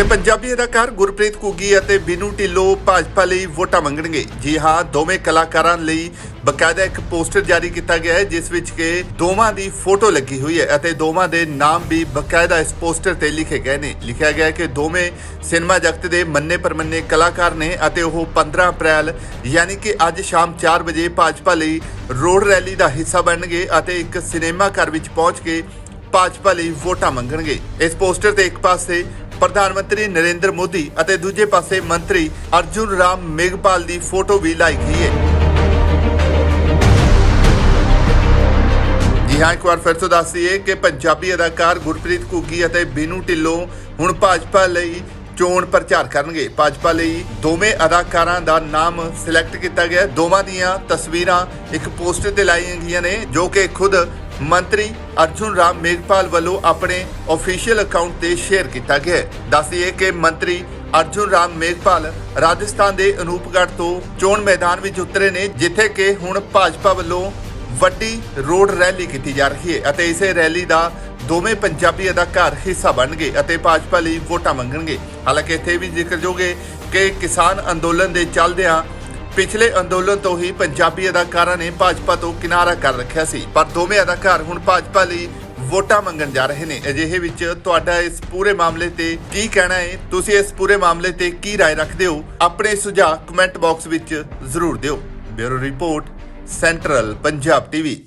ਤੇ ਪੰਜਾਬੀ ਅਦਾਕਾਰ ਗੁਰਪ੍ਰੀਤ ਕੁੱਗੀ ਅਤੇ ਬਿਨੂ ਢਿੱਲੋਂ ਭਾਜਪਾ ਲਈ ਵੋਟਾਂ ਮੰਗਣਗੇ। ਜੀ ਹਾਂ, ਦੋਵੇਂ ਕਲਾਕਾਰਾਂ ਲਈ ਬਕਾਇਦਾ ਇੱਕ ਪੋਸਟਰ ਜਾਰੀ ਕੀਤਾ ਗਿਆ ਹੈ, ਜਿਸ ਵਿੱਚ ਕਿ ਦੋਵਾਂ ਦੀ ਫੋਟੋ ਲੱਗੀ ਹੋਈ ਹੈ ਅਤੇ ਦੋਵਾਂ ਦੇ ਨਾਮ ਵੀ ਬਕਾਇਦਾ ਇਸ ਪੋਸਟਰ ਤੇ ਲਿਖੇ ਗਏ ਨੇ। ਲਿਖਿਆ ਗਿਆ ਹੈ ਕਿ ਦੋਵੇਂ ਸਿਨੇਮਾ ਜਗਤ ਦੇ ਮੰਨੇ ਪਰਮੰਨੇ ਕਲਾਕਾਰ ਨੇ ਅਤੇ ਉਹ 15 ਅਪ੍ਰੈਲ, ਯਾਨੀ ਕਿ ਅੱਜ ਸ਼ਾਮ 4 ਵਜੇ ਭਾਜਪਾ ਲਈ ਰੋਡ ਰੈਲੀ ਦਾ ਹਿੱਸਾ ਬਣਨਗੇ ਅਤੇ ਇੱਕ ਸਿਨੇਮਾ ਘਰ ਵਿੱਚ ਪਹੁੰਚ ਕੇ ਭਾਜਪਾ ਲਈ ਵੋਟਾਂ ਮੰਗਣਗੇ। ਇਸ ਪੋਸਟਰ ਤੇ ਇੱਕ ਪਾਸੇ ਪ੍ਰਧਾਨ ਮੰਤਰੀ ਨਰਿੰਦਰ ਮੋਦੀ ਅਤੇ ਦੂਜੇ ਪਾਸੇ ਮੰਤਰੀ ਅਰਜੁਨ ਰਾਮ ਮੇਘਪਾਲ ਦੀ ਫੋਟੋ ਵੀ ਲਾਈ ਗਈ ਹੈ। ਹਾਂ, ਇੱਕ ਵਾਰ ਫਿਰ ਤੋਂ ਦੱਸ ਦਈਏ ਕਿ ਪੰਜਾਬੀ ਅਦਾਕਾਰ ਗੁਰਪ੍ਰੀਤ ਘੁੱਗੀ ਅਤੇ ਬੀਨੂ ਢਿੱਲੋਂ ਹੁਣ ਭਾਜਪਾ ਲਈ ਚੋਣ ਪ੍ਰਚਾਰ ਕਰਨਗੇ। ਭਾਜਪਾ ਲਈ ਦੋਵੇਂ ਅਦਾਕਾਰਾਂ ਦਾ ਨਾਮ ਸਿਲੈਕਟ ਕੀਤਾ ਗਿਆ। ਦੋਵਾਂ ਦੀਆਂ ਤਸਵੀਰਾਂ ਇੱਕ ਪੋਸਟਰ ਤੇ ਲਾਈਆਂ ਗਈਆਂ ਨੇ, ਜੋ ਕਿ ਖੁਦ ਮੰਤਰੀ ਅਰਜੁਨ ਰਾਮ ਮੇਘਪਾਲ ਵੱਲੋਂ ਆਪਣੇ ਅਫੀਸ਼ੀਅਲ ਅਕਾਊਂਟ ਤੇ ਸ਼ੇਅਰ ਕੀਤਾ ਗਿਆ ਹੈ। ਕਿ ਮੰਤਰੀ ਅਰਜੁਨ ਰਾਮ ਮੇਘਪਾਲ ਰਾਜਸਥਾਨ ਦੇ ਅਨੂਪਗੜ੍ਹ ਤੋਂ ਚੋਣ ਮੈਦਾਨ ਵਿੱਚ ਉਤਰੇ ਨੇ, ਜਿੱਥੇ ਕਿ ਹੁਣ ਭਾਜਪਾ ਵੱਲੋਂ ਵੱਡੀ ਰੋਡ ਰੈਲੀ ਕੀਤੀ ਜਾ ਰਹੀ ਹੈ ਅਤੇ ਇਸੇ ਰੈਲੀ ਦਾ ਦੋਵੇਂ ਪੰਜਾਬੀ ਅਦਾਕਾਰ ਹਿੱਸਾ ਬਣਨਗੇ ਅਤੇ ਭਾਜਪਾ ਲਈ ਵੋਟਾਂ ਮੰਗਣਗੇ। ਹਾਲਾਂਕਿ ਇੱਥੇ ਵੀ ਜ਼ਿਕਰਯੋਗ ਹੈ ਕਿ ਕਿਸਾਨ ਅੰਦੋਲਨ ਦੇ ਚੱਲਦਿਆਂ ਪਿਛਲੇ ਅੰਦੋਲਨ ਤੋਂ ਹੀ ਪੰਜਾਬੀ ਅਦਾਕਾਰਾਂ ਨੇ ਭਾਜਪਾ ਤੋਂ ਕਿਨਾਰਾ ਕਰ ਰੱਖਿਆ ਸੀ ਪਰ ਦੋਵੇਂ ਅਦਾਕਾਰ ਹੁਣ ਭਾਜਪਾ ਲਈ ਵੋਟਾਂ ਮੰਗਣ ਜਾ ਰਹੇ ਨੇ ਅਜਿਹੇ ਵਿੱਚ ਤੁਹਾਡਾ ਇਸ ਪੂਰੇ ਮਾਮਲੇ ਤੇ ਕੀ ਕਹਿਣਾ ਹੈ ਤੁਸੀਂ ਇਸ ਪੂਰੇ ਮਾਮਲੇ ਤੇ ਕੀ رائے ਰੱਖਦੇ ਹੋ ਆਪਣੇ ਸੁਝਾਅ ਕਮੈਂਟ ਬਾਕਸ ਵਿੱਚ ਜ਼ਰੂਰ ਦਿਓ bureau report central Punjab TV